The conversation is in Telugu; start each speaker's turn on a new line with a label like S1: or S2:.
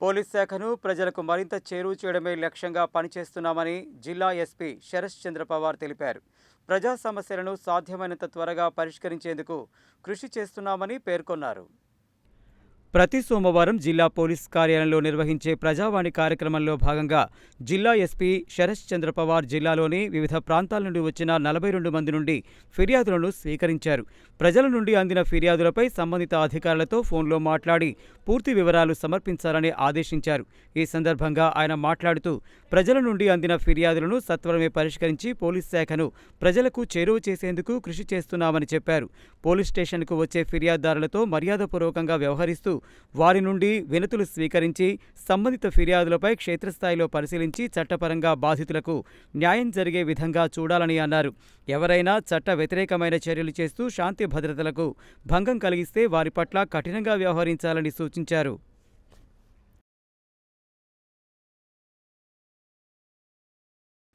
S1: పోలీస్ శాఖను ప్రజలకు మరింత చేరువ చేయడమే లక్ష్యంగా పనిచేస్తున్నామని జిల్లా ఎస్పీ శరత్ చంద్ర పవార్ తెలిపారు. ప్రజా సమస్యలను సాధ్యమైనంత త్వరగా పరిష్కరించేందుకు కృషి చేస్తున్నామని పేర్కొన్నారు. ప్రతి సోమవారం జిల్లా పోలీస్ కార్యాలయంలో నిర్వహించే ప్రజావాణి కార్యక్రమంలో భాగంగా జిల్లా ఎస్పీ శరత్ చంద్ర పవార్ జిల్లాలోని వివిధ ప్రాంతాల నుండి వచ్చిన నలభై రెండు మంది నుండి ఫిర్యాదులను స్వీకరించారు. ప్రజల నుండి అందిన ఫిర్యాదులపై సంబంధిత అధికారులతో ఫోన్లో మాట్లాడి పూర్తి వివరాలు సమర్పించాలని ఆదేశించారు. ఈ సందర్భంగా ఆయన మాట్లాడుతూ ప్రజల నుండి అందిన ఫిర్యాదులను సత్వరమే పరిష్కరించి పోలీస్ శాఖను ప్రజలకు చేరువ చేసేందుకు కృషి చేస్తున్నామని చెప్పారు. పోలీస్ స్టేషన్కు వచ్చే ఫిర్యాదుదారులతో మర్యాదపూర్వకంగా వ్యవహరిస్తూ వారి నుండి వినతులు స్వీకరించి సంబంధిత ఫిర్యాదులపై క్షేత్రస్థాయిలో పరిశీలించి చట్టపరంగా బాధితులకు న్యాయం జరిగే విధంగా చూడాలని అన్నారు. ఎవరైనా చట్ట వ్యతిరేకమైన చర్యలు చేస్తూ శాంతి భద్రతలకు భంగం కలిగిస్తే వారి పట్ల కఠినంగా వ్యవహరించాలని సూచించారు.